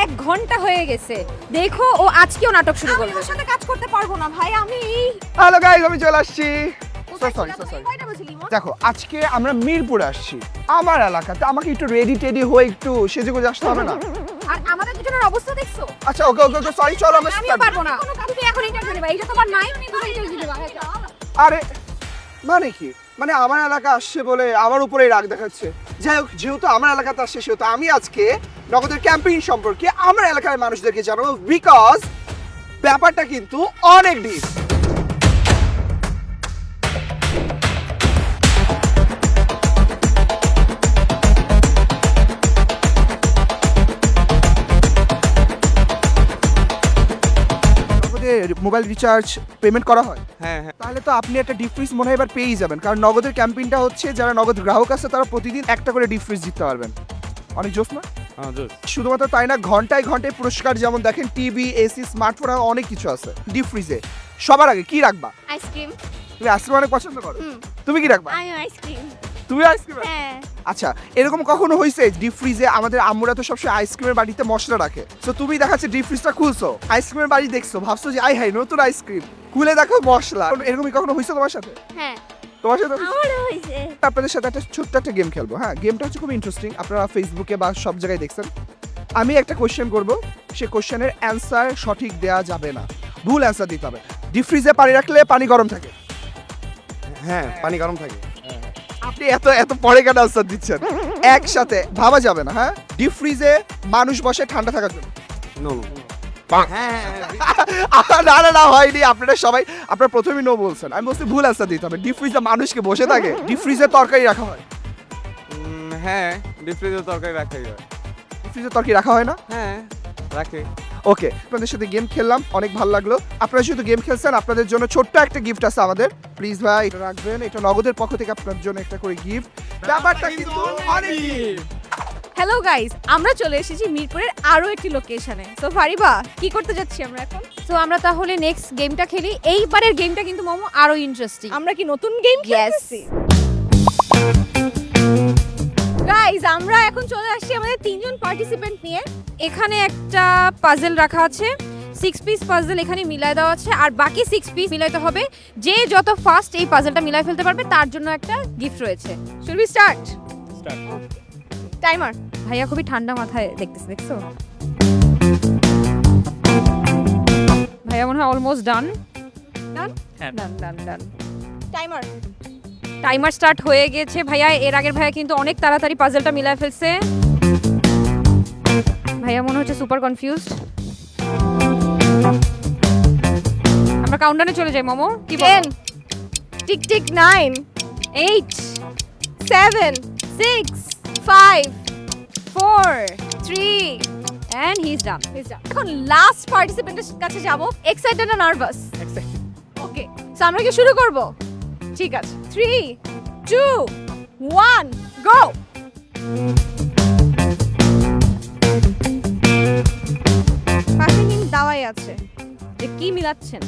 এক ঘণ্টা হয়ে গেছে। দেখো ও আজকেও নাটক শুরু আমি করবে। ওর সাথে কাজ করতে পারব না ভাই আমি হ্যালো গাইস আমি চলে আসছি। সরি? দেখো আজকে আমরা মিরপুরে আসছি আমার এলাকাতে। আমাকে একটু রেডি টেডি হয়ে একটু সেজে গুজে আসতে হবে না? আর আমাদের দুজনের অবস্থা দেখছ? আচ্ছা ওকে ওকে ওকে সরি চলো আমরা start পারব না। কোনো কাজ তুমি এখন ইন্টারভিউ নেবা এইটা তোমার নাই তুমি ইন্টারভিউ নেবা। আরে মানে কি? মানে আমার এলাকা আসছে বলে আমার উপরেই রাগ দেখাচ্ছে। যাই হোক, যেহেতু আমার এলাকাতে আসছে, সেহেতু আমি আজকে নগদের ক্যাম্পেইন সম্পর্কে আমার এলাকার মানুষদেরকে জানাব বিকজ ব্যাপারটা কিন্তু অনেক ডিপ মোবাইল রিচার্জ পেমেন্ট করা হয়? হ্যাঁ হ্যাঁ। তাহলে তো আপনি একটা ডিপ ফ্রিজ মনে হয় এবার পেয়েই যাবেন। কারণ নগদের ক্যাম্পেইনটা হচ্ছে যারা নগদ গ্রাহক আছে তারা প্রতিদিন একটা করে ডিপ ফ্রিজ জিততে পারবেন। অনেক জোস না? শুধুমাত্র তাই না ঘন্টায় ঘন্টায় পুরস্কার যেমন দেখেন টিভি এসি স্মার্টফোন আর অনেক কিছু আছে ডিপ ফ্রিজে। সবার আগে কি রাখবা? আইসক্রিম। তুমি আইসক্রিম অনেক পছন্দ করো। তুমি কি রাখবা? আমি আইসক্রিম। তুমি আইসক্রিম হ্যাঁ। আচ্ছা এরকম কখনো হয়েছে ডিপ ফ্রিজে আমাদের আম্মুরা তো সবসময় আইসক্রিমের বাড়িতে মশলা রাখে। তো তুমি দেখাচ্ছে ডিপ ফ্রিজটা খুলছো আইসক্রিমের বাড়ি দেখছ ভাবছ যে আই হাই নতুন আইসক্রিম খুলে দেখো মশলা। এরকমই কখনো হয়েছে তোমার সাথে? হ্যাঁ। তোমার সাথে হয়েছে? আপনাদের সাথে একটা ছোট্ট একটা গেম খেলব হ্যাঁ? গেমটা হচ্ছে খুব ইন্টারেস্টিং আপনারা ফেসবুকে বা সব জায়গায় দেখছেন। আমি একটা কোশ্চেন করব সেই কোশ্চেনের অ্যান্সার সঠিক দেয়া যাবে না। ভুল অ্যান্সার দিতে হবে। ডিপ ফ্রিজে পানি রাখলে পানি গরম থাকে। হ্যাঁ পানি গরম থাকে। আপনি এত এত পরে কেন আনসার দিচ্ছেন? একসাথে ভাবা যাবে না হ্যাঁ? ডিপ ফ্রিজে মানুষ বসে ঠান্ডা থাকার জন্য। নো হ্যাঁ না না না হয়নি। আপনারা সবাই আপনারা প্রথমেই নো বলছেন। আমি বলছি ভুল অ্যান্সার দিতে হবে। ডিপ ফ্রিজে মানুষকে বসে থাকে ডিপ ফ্রিজে তরকারি রাখা হয়। হ্যাঁ ডিপ ফ্রিজে তরকারি রাখাই হয়। ডিপ ফ্রিজে তরকারি রাখা হয় না? হ্যাঁ রাখে। ওকে আপনাদের সাথে গেম খেললাম অনেক ভালো লাগল। আপনারা যেহেতু গেম খেলছেন আপনাদের জন্য ছোট্ট একটা গিফট আছে আমাদের। প্লিজ ভাই এটা রাখবেন এটা নগদের পক্ষ থেকে আপনার জন্য একটা করে গিফট ব্যাপারটা কিন্তু অনেক হ্যালো গাইস আমরা চলে এসেছি মিরপুরের আরও একটি লোকেশনে তো ফারিবা কি করতে যাচ্ছি আমরা এখন? তো আমরা তাহলে নেক্সট গেমটা খেলি। এইবারের গেমটা কিন্তু মোমো আরও ইন্টারেস্টিং আমরা কি নতুন গেম খেলতেছি? গাইস আমরা এখন চলে আসছি আমাদের তিনজন পার্টিসিপেন্ট নিয়ে। এখানে একটা পাজেল রাখা আছে। সিক্স পিস পাজেল এখানে মিলায় দেওয়া আছে। আর বাকি সিক্স পিস মিলাইতে হবে। যে যত ফাস্ট এই পাজেলটা মিলাই ফেলতে পারবে তার জন্য একটা গিফট রয়েছে। শুড বি স্টার্ট টাইমার ভাইয়া খুবই ঠান্ডা মাথায় দেখতেছে দেখছ? ভাইয়া মনে হয় almost done done done done done timer timer start হয়ে গেছে। ভাইয়া এর আগের ভাইয়া কিন্তু অনেক তাড়াতাড়ি পাজলটা মিলায় ফেলছে। ভাইয়া মনে হচ্ছে সুপার কনফিউজ আমরা কাউন্টারে চলে যাই মোমো। কি ten tick tick nine eight seven six five four three and he is done এখন লাস্ট পার্টিসিপেন্টের কাছে যাব। এক্সাইটেড না নার্ভাস এক্সাইটেড ওকে সো আমরা কি শুরু করব? ঠিক আছে। থ্রি টু ওয়ান গো পাশে কিন্তু দাওয়াই আছে। যে কি মিলাচ্ছেন?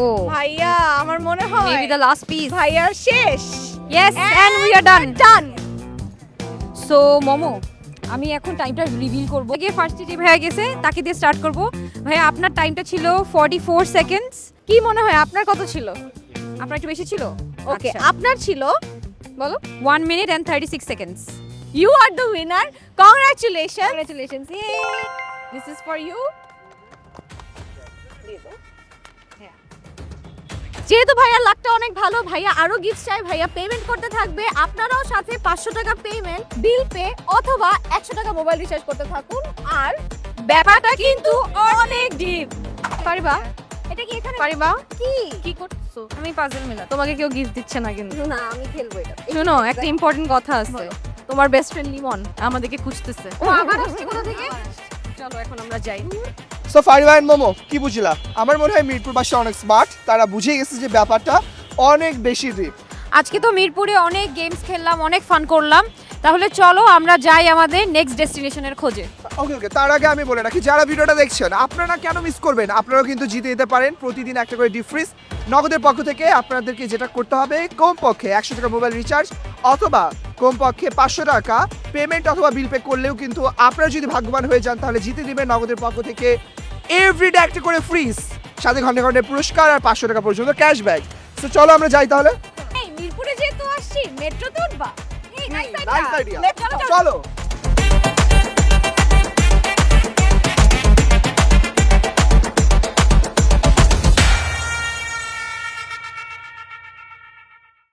ও। ভাইয়া আমার মনে হয় মেবি দ্য লাস্ট পিস ভাইয়ার শেষ। Yes and we are done done so Momo আমি এখন টাইমটা রিভিল করব। আগে ফার্স্ট যে ভাইয়া গেছে তাকে দিয়ে স্টার্ট করব। ভাইয়া আপনার টাইমটা ছিল 44 সেকেন্ডস কি মনে হয় আপনার কত ছিল? আপনার একটু বেশি ছিল? ওকে আচ্ছা। আপনার ছিল বলো 1 minute and 36 seconds you are the winner congratulation congratulations this is for you যেহেতু ভাইয়ার লাকটা অনেক ভালো ভাইয়া আরও গিফট চাই ভাইয়া পেমেন্ট করতে থাকবে। আপনারাও সাথে পাঁচশো টাকা পেমেন্ট বিল পে অথবা একশো টাকা মোবাইল রিচার্জ করতে থাকুন। আর ব্যাপারটা কিন্তু অনেক ডিপ পারিবা? এটা কি এখানে? পারিবা কি? কি করছ? আমি পাজল মিলা তোমাকে কেউ গিফট দিচ্ছে না কিন্তু। না আমি খেলব এটা। শুনো একটা ইম্পর্টেন্ট কথা আছে। তোমার বেস্ট ফ্রেন্ড লিমন আমাদেরকে খুঁজতেছে। ও আবার আসছে কোথা থেকে? চলো এখন আমরা যাই। সো ফারিবা এন্ড মোমো কি বুঝলা? আমার মনে হয় মিরপুরবাসী অনেক স্মার্ট তারা বুঝে গেছে যে ব্যাপারটা অনেক বেশি ডিপ আজকে তো মিরপুরে অনেক গেমস খেললাম অনেক ফান করলাম। তাহলে চলো আমরা যাই আমাদের নেক্সট ডেস্টিনেশনের খোঁজে। ওকে ওকে তার আগে আমি বলে রাখি যারা ভিডিওটা দেখছেন আপনারা কেন মিস করবেন? আপনারাও কিন্তু জিতে নিতে পারেন প্রতিদিন একটা করে ডিপ ফ্রিজ নগদের পক্ষ থেকে আপনাদেরকে যেটা করতে হবে কমপক্ষে একশো টাকা মোবাইল রিচার্জ অথবা কমপক্ষে পাঁচশো টাকা পেমেন্ট অথবা বিল পে করলেও কিন্তু আপনারা যদি ভাগ্যবান হয়ে যান তাহলে জিতে দিবেন নগদের পক্ষ থেকে এভরিডে একটা করে ফ্রিজ সাথে ঘণ্টা ঘন্টায় পুরস্কার আর পাঁচশো টাকা পর্যন্ত ক্যাশব্যাক তো চলো আমরা যাই তাহলে। মিরপুরে যেহেতু আসছি মেট্রোতে উঠবা? नाइस हम्म, आइडिया चलो।